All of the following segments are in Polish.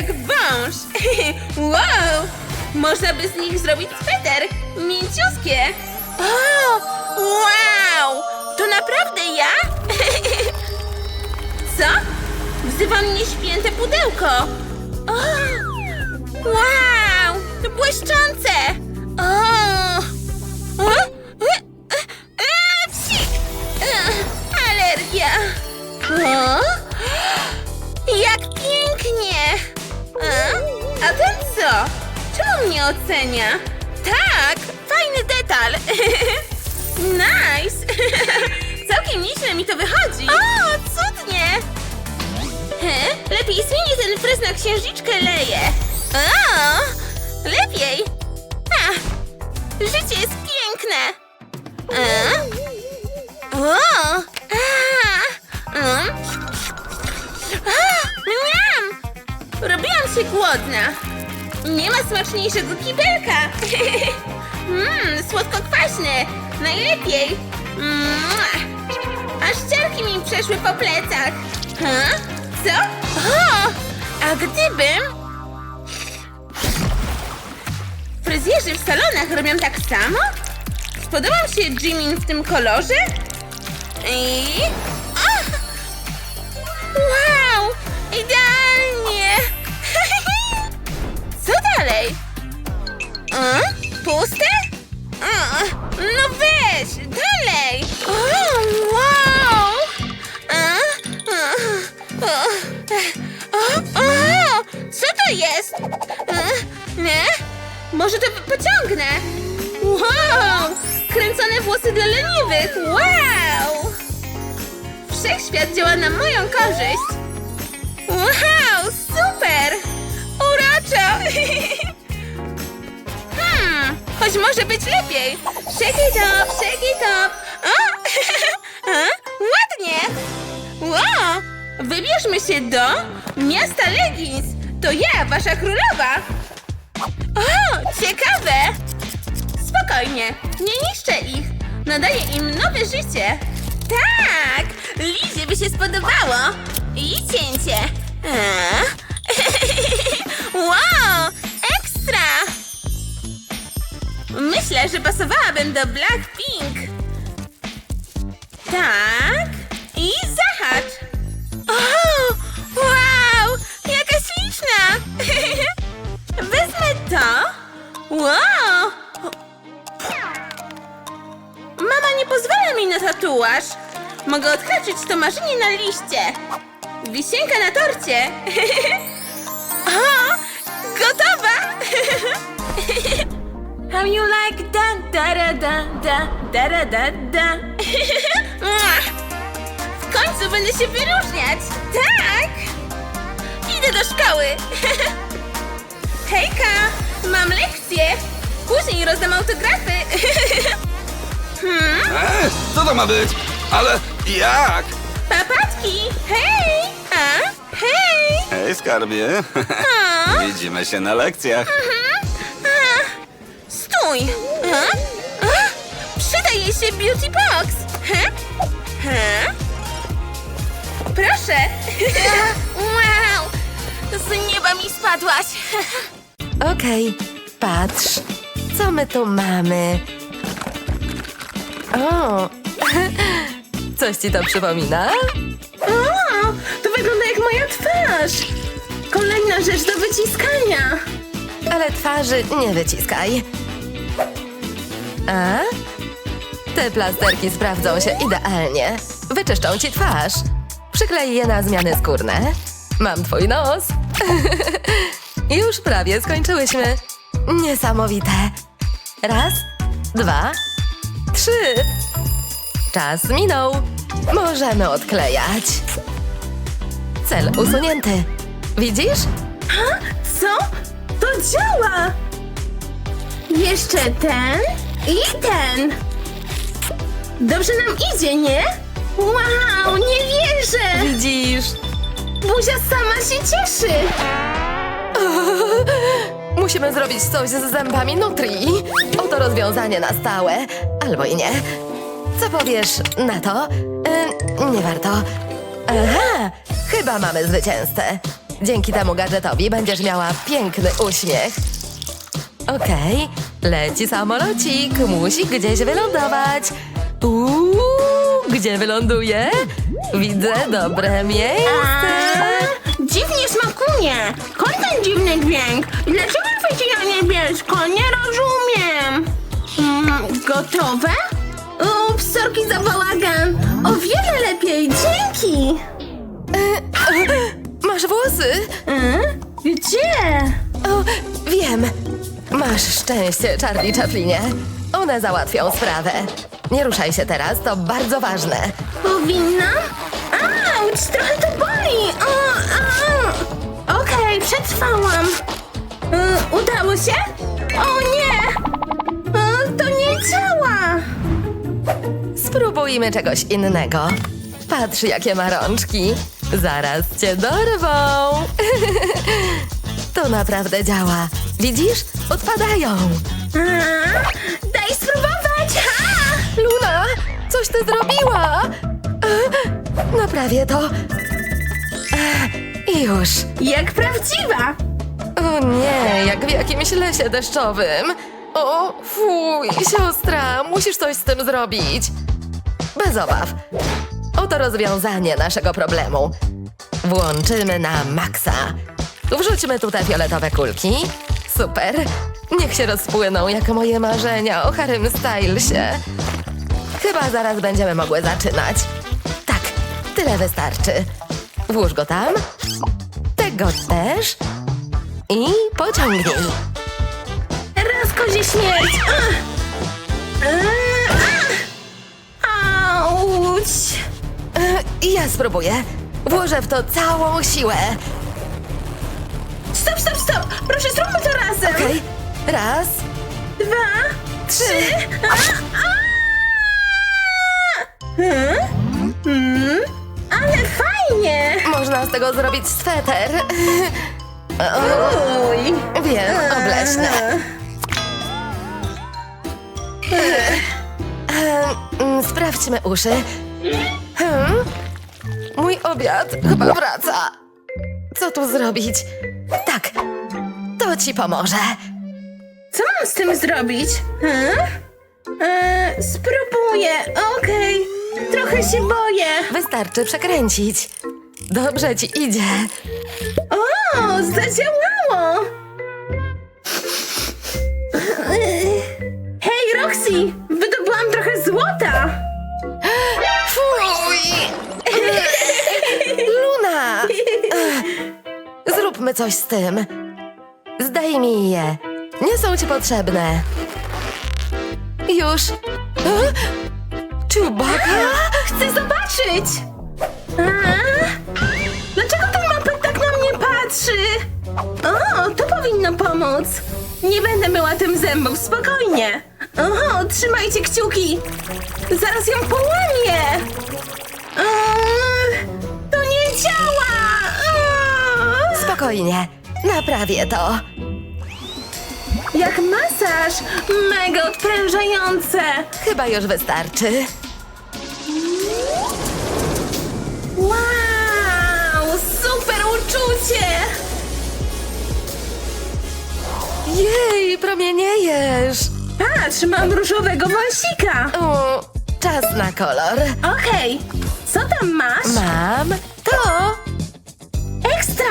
jak wąż. wow! Można by z nich zrobić sweter. Mięciuskie. O, wow! To naprawdę ja? Co? Wzywa mnie święte pudełko. O, wow! To błyszczące. O, o, Mnie ocenia? Tak, fajny detal. nice! Całkiem nieźle mi to wychodzi. O, cudnie! He? Lepiej zmienię ten fryz na księżniczkę Leję. O, lepiej. A, życie jest piękne. A? O, a, mm. A! Robiłam się głodna. Nie ma smaczniejszego kibelka. Mmm, słodko-kwaśny. Najlepiej. Mua. Aż ciarki mi przeszły po plecach. Co? A gdybym... Fryzjerzy w salonach robią tak samo? Spodobał się Jimin w tym kolorze? I... Wow! Dalej? A? Puste? A, no weź! Dalej! O, wow! A, a, o, o, o, co to jest? A, nie? Może to pociągnę? Wow! Kręcone włosy dla leniwych! Wow! Wszechświat działa na moją korzyść. Wow, super! Uroczo! hmm, choć może być lepiej. Up, shake it up. O! Ładnie! Wow! Wybierzmy się do miasta Legins. To ja, wasza królowa. O, ciekawe! Spokojnie, nie niszczę ich. Nadaję im nowe życie. Tak! Lizie by się spodobało. I cięcie. A? Wow! Ekstra! Myślę, że pasowałabym do Blackpink. Tak. I zahacz. O! Wow! Jaka śliczna! Wezmę to. Wow! Mama nie pozwala mi na tatuaż. Mogę odhaczyć to marzenie na liście. Wisienka na torcie. How you like? Da da da da da da da da. Mua. w końcu będę się wyróżniać. Tak! Idę do szkoły. Hejka, mam lekcję. Później rozdam autografy. hmm? E, co to ma być? Ale jak? Papatki! Hej! A? Hej! Hej, skarbie. Widzimy się na lekcjach. Mhm. Stój! A? A? Przyda jej się beauty box! Ha? Ha? Proszę! wow! Z nieba mi spadłaś! Okej, patrz, co my tu mamy? O, coś ci to przypomina? O, to wygląda jak moja twarz! Kolejna rzecz do wyciskania! Ale twarzy nie wyciskaj. A? Te plasterki sprawdzą się idealnie. Wyczyszczą ci twarz. Przyklej je na zmiany skórne. Mam twój nos. Już prawie skończyłyśmy. Niesamowite. Raz, dwa, trzy. Czas minął. Możemy odklejać. Cel usunięty. Widzisz? Co? To działa! Jeszcze ten i ten. Dobrze nam idzie, nie? Wow, nie wierzę! Widzisz? Buzia sama się cieszy! Musimy zrobić coś z zębami Nutri. Oto rozwiązanie na stałe. Albo i nie. Co powiesz na to? Y, nie warto. Aha, chyba mamy zwycięzcę. Dzięki temu gadżetowi będziesz miała piękny uśmiech. Okej, leci samolocik, musi gdzieś wylądować. Uuu, gdzie wyląduje? Widzę dobre miejsce. dziwnie smakuje. Skąd ten dziwny dźwięk? Dlaczego wycina niebiesko? Nie rozumiem. Mm, gotowe? Ups, sorki za bałagan. O wiele lepiej, dzięki. Masz włosy? Mm? Gdzie? O, wiem. Masz szczęście, Charlie Chaplinie. One załatwią sprawę. Nie ruszaj się teraz, to bardzo ważne. Powinnam? Auć, trochę to boli. O. Okej, przetrwałam. Y, udało się? O nie! Y, to nie działa. Spróbujmy czegoś innego. Patrz, jakie ma rączki. Zaraz cię dorwą. to naprawdę działa. Widzisz? Odpadają. A, daj spróbować. Ha! Luna, coś ty zrobiła. E, Naprawię to. E, Już. Jak prawdziwa. O nie, jak w jakimś lesie deszczowym. O, fuj, siostra, musisz coś z tym zrobić. Bez obaw. Oto rozwiązanie naszego problemu. Włączymy na maksa. Wrzućmy tu te fioletowe kulki. Super. Niech się rozpłyną jak moje marzenia o Harem Stylesie. Chyba zaraz będziemy mogły zaczynać. Tak, tyle wystarczy. Włóż go tam. Tego też. I pociągnij. Raz kozie śmierć. Auć. Ja spróbuję. Włożę w to całą siłę. Proszę, zróbmy to razem. Okej. Raz, Dwa, trzy. A, a! Hmm? Hmm? Ale fajnie! Można z tego zrobić sweter. O, Uj! wiem, obleśne. E, mm, Sprawdźmy uszy. Hmm? Mój obiad chyba wraca. Co tu zrobić? Tak, ci pomoże. Co mam z tym zrobić? Hmm? E, spróbuję, okej. Trochę się boję. Wystarczy przekręcić. Dobrze ci idzie. O, zadziałało! Hej, Roxy! Wydobyłam trochę złota! Fuj! Luna! Ech, Zróbmy coś z tym. Zdejmij je. Nie są ci potrzebne. Już. Czubaka? Chcę zobaczyć! A? Dlaczego ten mapek tak na mnie patrzy? O, to powinno pomóc. Nie będę myła tym zębów, spokojnie. Oho, trzymajcie kciuki. Zaraz ją połamię. Eee, to nie działa. Eee. Spokojnie. Naprawię to. Jak masaż, mega odprężające. Chyba już wystarczy. Wow, super uczucie. Jej, promieniejesz. Patrz, mam różowego wąsika. O, czas na kolor. Okej, co tam masz? Mam to. Ekstra!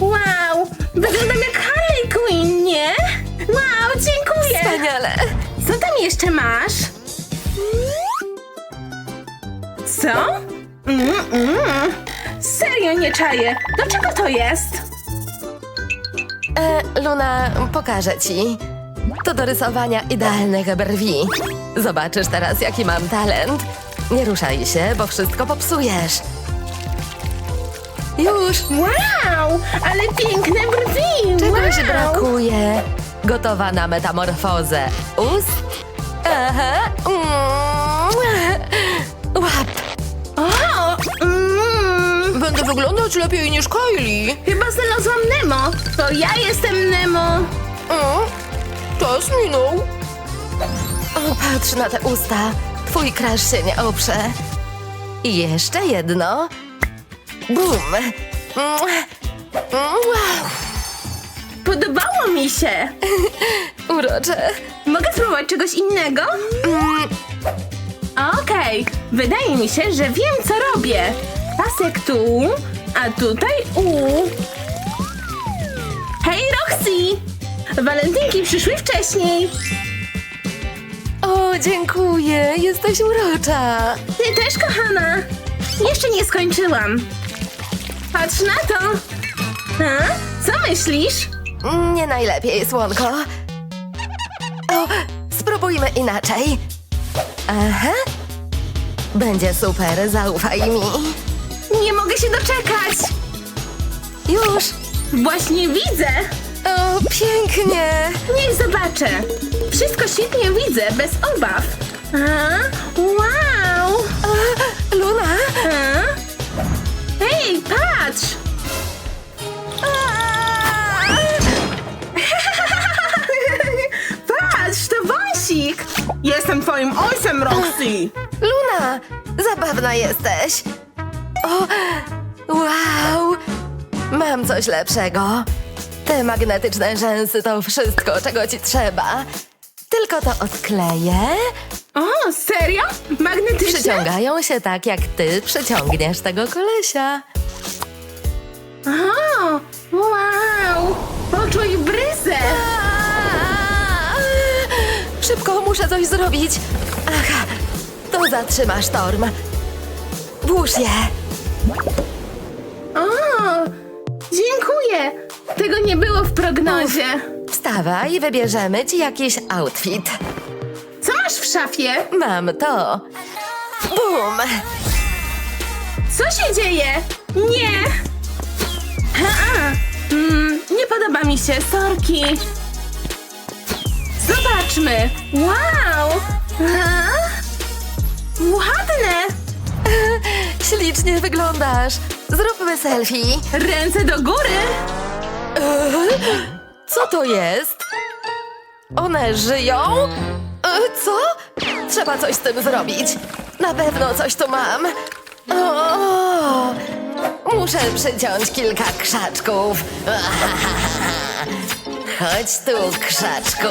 Wow, wyglądam jak Harley Quinn, nie? Wow, dziękuję! Wspaniale. Co tam jeszcze masz? Co? Mm, mm. Serio nie czaję. Do czego to jest? E, Luna, pokażę ci. To do rysowania idealnych brwi. Zobaczysz teraz, jaki mam talent. Nie ruszaj się, bo wszystko popsujesz. Już! Wow, ale piękne brwi! Czegoś wow. brakuje. Gotowa na metamorfozę. Ust? Aha. Mm. Łap. O, mm. Będę wyglądać lepiej niż Kylie. Chyba znalazłam Nemo. To ja jestem Nemo. O, czas minął. O, patrz na te usta. Twój krasz się nie oprze. I jeszcze jedno. Bum. Wow, Podobało mi się. urocze. Mogę spróbować czegoś innego? Mm, Okej, wydaje mi się, że wiem, co robię. Pasek tu, a tutaj U. Hej, Roxy! Walentynki przyszły wcześniej. O, dziękuję, jesteś urocza. Ty też, kochana. Jeszcze nie skończyłam. Patrz na to. A? Co myślisz? Nie najlepiej, słonko. O, spróbujmy inaczej. Aha. Będzie super, zaufaj mi. Nie mogę się doczekać. Już. Właśnie widzę. O, pięknie. Niech zobaczę. Wszystko świetnie widzę, bez obaw. A? Wow! A, Luna? A? Hej, patrz! Patrz, to wąsik! Jestem twoim ojcem, Roxy! Luna, zabawna jesteś. O, wow. Mam coś lepszego. Te magnetyczne rzęsy to wszystko, czego ci trzeba. Tylko to odkleję. O, serio? Magnetyczne? Przyciągają się tak, jak ty przyciągniesz tego kolesia. O, wow! Poczuj bryzę! Szybko, muszę coś zrobić. Aha, to zatrzyma sztorm. Włóż je. O, dziękuję! Tego nie było w prognozie. Wstawaj i wybierzemy ci jakiś outfit. Co masz w szafie? Mam to. Bum! Co się dzieje? Nie! Mm, nie podoba mi się, sorki. Zobaczmy. Wow! Ha? Ładne! Ślicznie wyglądasz. Zróbmy selfie. Ręce do góry! Co to jest? One żyją? E, Co? Trzeba coś z tym zrobić. Na pewno coś tu mam. O, muszę przyciąć kilka krzaczków. Chodź tu, krzaczku.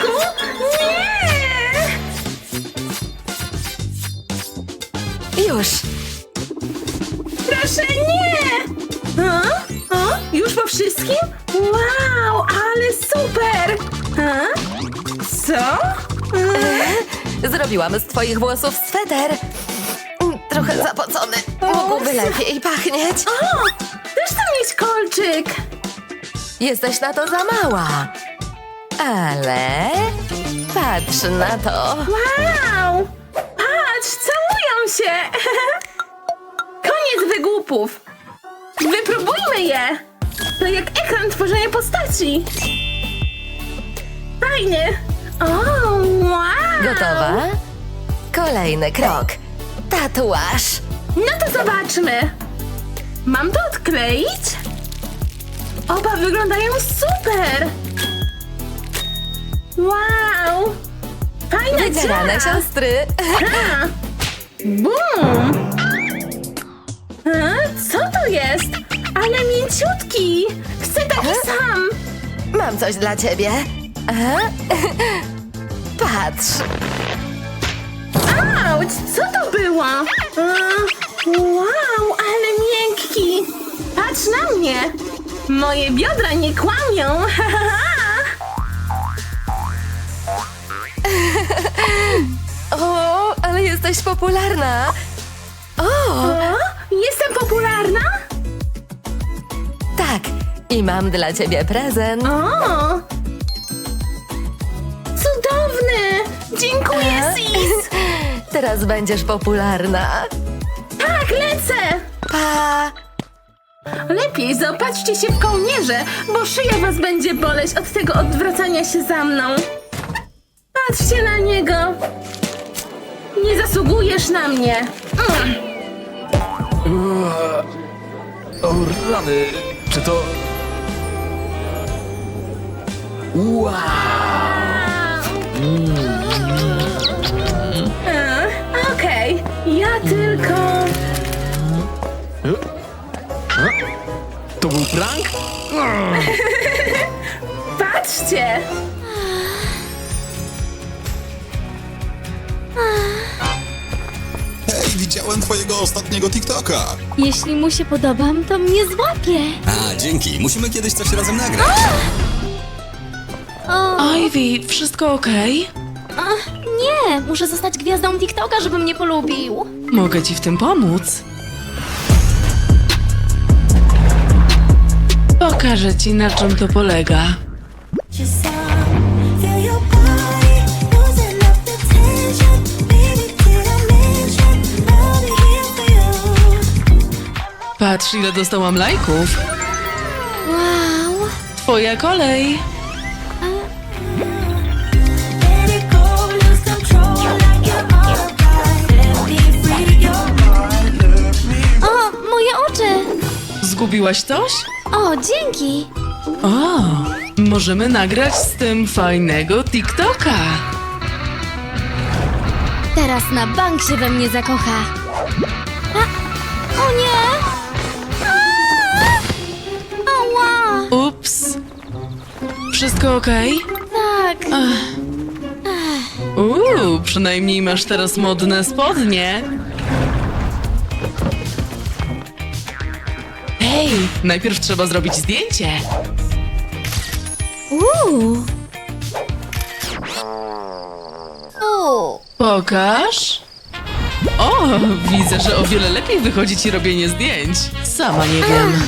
Ku? Nie! Już. Proszę nie! O? O? Już po wszystkim? Wow, ale super! A? Co? A? Zrobiłam z twoich włosów sweter. Trochę zapocony. Mógłby lepiej pachnieć. O! Też chcę mieć kolczyk! Jesteś na to za mała. Ale patrz na to. Wow! Patrz, całują się! Koniec wygłupów! Wypróbujmy je! To jak ekran tworzenia postaci! Fajnie! O, wow! Gotowa? Kolejny krok. Tatuaż. No to zobaczmy! Mam to odkleić? Oba wyglądają super! Wow! Fajna Wydzierane dziara! siostry. Bum! Co to jest? Ale mięciutki! Chcę taki sam! Mam coś dla ciebie. Patrz. Auć, co to było? Wow, ale miękki! Patrz na mnie! Moje biodra nie kłamią! O, ale jesteś popularna. O, O, jestem popularna? tak. I mam dla ciebie prezent. O! Cudowny! Dziękuję? Sis! Teraz będziesz popularna. Tak, lecę! Pa. Lepiej zaopatrzcie się w kołnierze, bo szyja was będzie boleć od tego odwracania się za mną. Patrzcie na niego! Nie zasługujesz na mnie! Mm. O rany, czy to... Wow! E, Okej, ja tylko... To był prank? Patrzcie! Hej, widziałem twojego ostatniego TikToka. Jeśli mu się podobam, to mnie złapie. A, dzięki. Musimy kiedyś coś razem nagrać. O, Ivy, wszystko okej? ach, nie, muszę zostać gwiazdą TikToka, żeby mnie polubił. Mogę ci w tym pomóc. Pokażę ci, na czym to polega. Patrz, ile dostałam lajków. Wow. Twoja kolej. O, moje oczy. Zgubiłaś coś? O, dzięki. O, możemy nagrać z tym fajnego TikToka. Teraz na bank się we mnie zakocha. A, o nie! A! Ała! Ups. Wszystko okej? Tak. Uuu, przynajmniej masz teraz modne spodnie. Hej, najpierw trzeba zrobić zdjęcie. Uuu. Pokaż. O, widzę, że o wiele lepiej wychodzi ci robienie zdjęć. Sama nie wiem.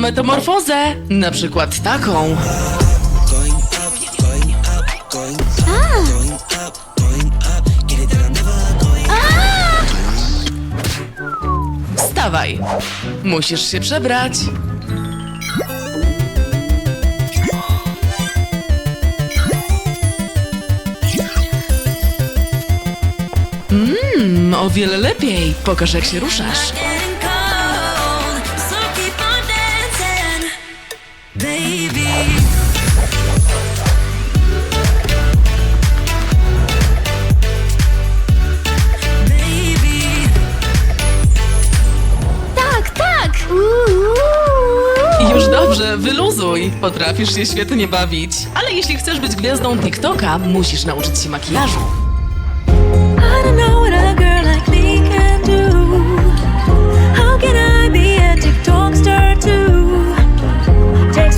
Metamorfozę. Na przykład taką. Wstawaj. Musisz się przebrać. Mmm, o wiele lepiej. Pokaż jak się ruszasz. Wyluzuj. Potrafisz się świetnie bawić. Ale jeśli chcesz być gwiazdą TikToka, musisz nauczyć się makijażu.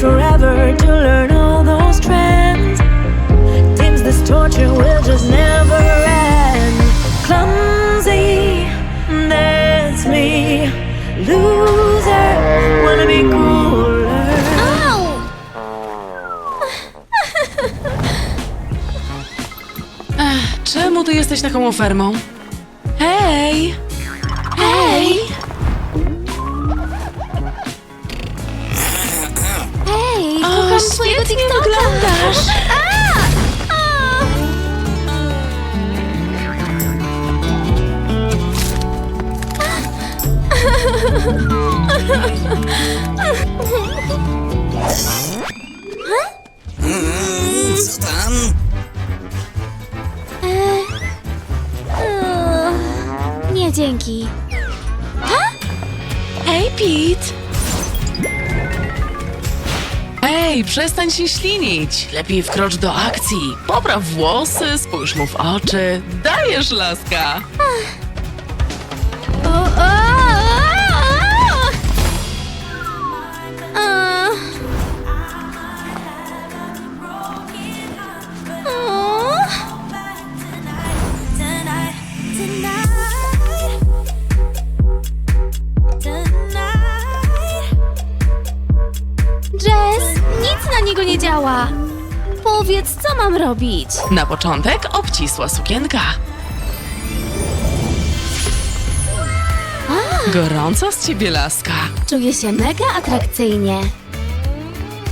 Forever to learn all those trends. Seems this torture will just never end. Clumsy, that's me. Loser, wanna be cooler. Czemu ty jesteś taką ofermą? Hej! Hej! Hej, kocham twojego świetnie TikToka! wyglądasz. A! A! Nie, dzięki. Hej, Pete! Ej, przestań się ślinić. Lepiej wkrocz do akcji. Popraw włosy, spójrz mu w oczy. Dajesz, laska! O, nic na niego nie działa. Powiedz, co mam robić? Na początek obcisła sukienka. Gorąco z ciebie, laska. Czuję się mega atrakcyjnie.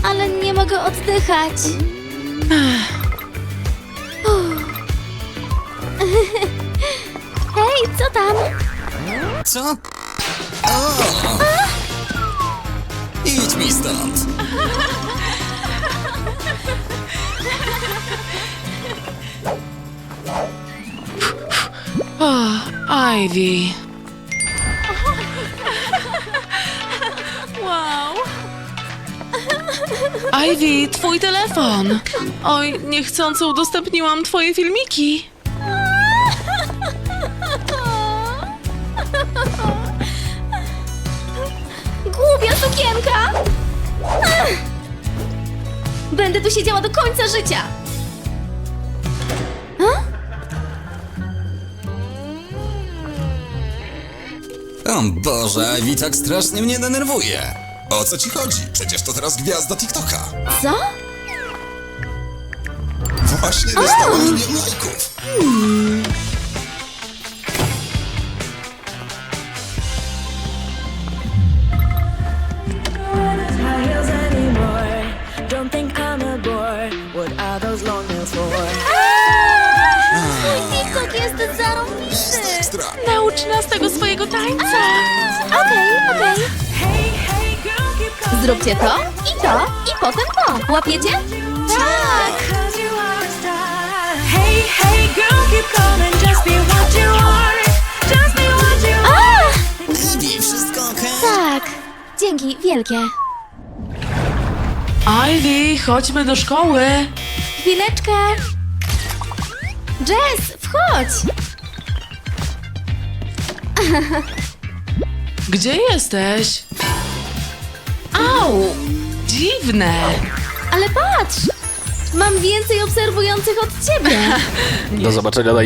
Ale nie mogę oddychać. Hej, co tam? Co? Idź mi stąd. Ivy. Wow. Ivy, twój telefon. Oj, niechcąco udostępniłam twoje filmiki. Głupia sukienka! Ach! Będę tu siedziała do końca życia! O Boże, Ivy tak strasznie mnie denerwuje. O co ci chodzi? Przecież to teraz gwiazda TikToka. Co? Właśnie dostała milion lajków. Tańca. Okej, okej. Hey, hey, girl, keep calling. Zróbcie to, i to, i potem to. Łapiecie? Tak! Cause you are a star. Hey, hey, girl, keep calling. Just be what you are. Just be what you are. A! Ivy, wszystko okej? Tak. Dzięki, wielkie. Ivy, chodźmy do szkoły. Chwileczkę. Jess, wchodź! Gdzie jesteś? Au! Dziwne. Ale patrz! Mam więcej obserwujących od ciebie. Do zobaczenia na